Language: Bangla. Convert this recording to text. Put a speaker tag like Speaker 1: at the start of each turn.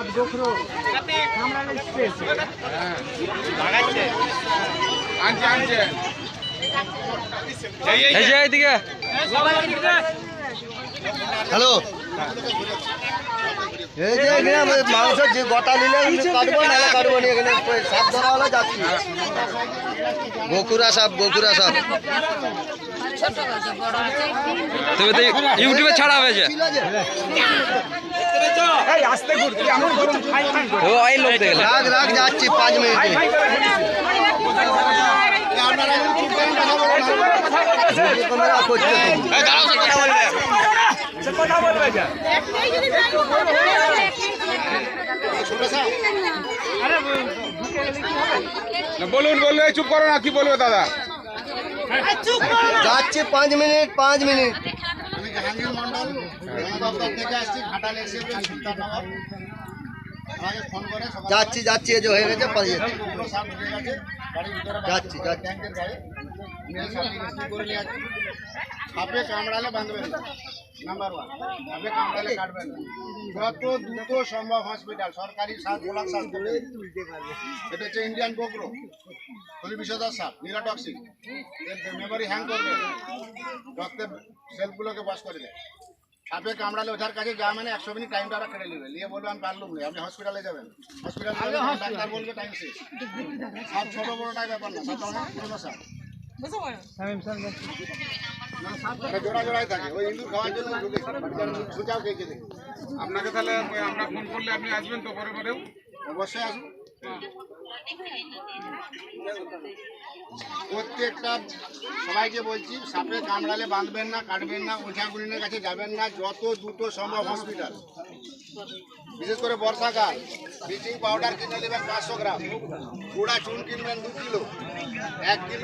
Speaker 1: না এটা বড় করো
Speaker 2: আনছে আনছে
Speaker 3: এই যে এইদিকে।
Speaker 1: হ্যালো। এই যে এখানে মাংস যে গোটা নিলে কাটবো না কাটবো না এখানে সাপ ধরা হলো যাচ্ছি বকুরা সাপ বকুরা সাপ।
Speaker 3: তবে তো ইউটিউবে ছাড়া হয়েছে।
Speaker 1: ছিল যে
Speaker 3: ও এই লোক দেখলে
Speaker 1: রাগ রাগ যাচ্ছি পাঁচ মিনিট। ক্যামেরা করছে তো।
Speaker 2: না, বলুন বলুন এই চুপ করো না কি বলবে দাদা?
Speaker 1: যাচ্ছি পাঁচ মিনিট পাঁচ মিনিট।
Speaker 4: আমি জাহাঙ্গীর মন্ডল বন দপ্তর থেকে আসছি ঘাটাল এসে আমাকে ফোন করে
Speaker 1: যাচ্ছি যাচ্ছি এই যে হয়ে গেছে পালিয়ে যাচ্ছি। যাচ্ছি, যাচ্ছি।
Speaker 4: করে নিয়ে যাচ্ছি সাপে কামড়ালে বাঁধবেন না। নাম্বার ওয়ান সাপে কামড়ালে কাটবেন না। যত দ্রুত সম্ভব হসপিটাল সরকারি সাপ গোলাপ এটা হচ্ছে ইন্ডিয়ান কোকরো হলি বিষধর সাপ নিরাটক্সিক মেমোরি হ্যাং করবে। রক্তের সেলগুলোকে বস করে দেয়। সাপে কামড়ালে ওঠার কাছে যা মানে একশো মিনিট টাইমটা ওরা কেটে নেবে। নিয়ে বলবে আমি পারলুম না। আপনি হসপিটালে যাবেন। হসপিটালে ডাক্তার বলবে টাইম শেষ। সাপ ছোট বড়টাই ব্যাপার না সাপটা অনেক পুরোনো সাপ। মানে জোড়া জোড়াই থাকে। ওই ইঁদুর খাওয়ার জন্য ঢুকেছে খেয়েছে দেখি।
Speaker 2: আপনাকে তাহলে আমরা ফোন করলে আপনি আসবেন তো পরে পরেও
Speaker 4: অবশ্যই আসুন প্রত্যেকটা সবাইকে বলছি, সাপে কামড়ালে বাঁধবেন না, কাটবেন না ওঝাগুলিনের কাছে যাবেন না, যত দ্রুত সম্ভব হসপিটাল বিশেষ করে বর্ষাকাল ব্লিচিং পাউডার কিনে নেবেন পাঁচশো গ্রাম। গুঁড়া চুন কিনবেন দু কিলো, এক কিলো।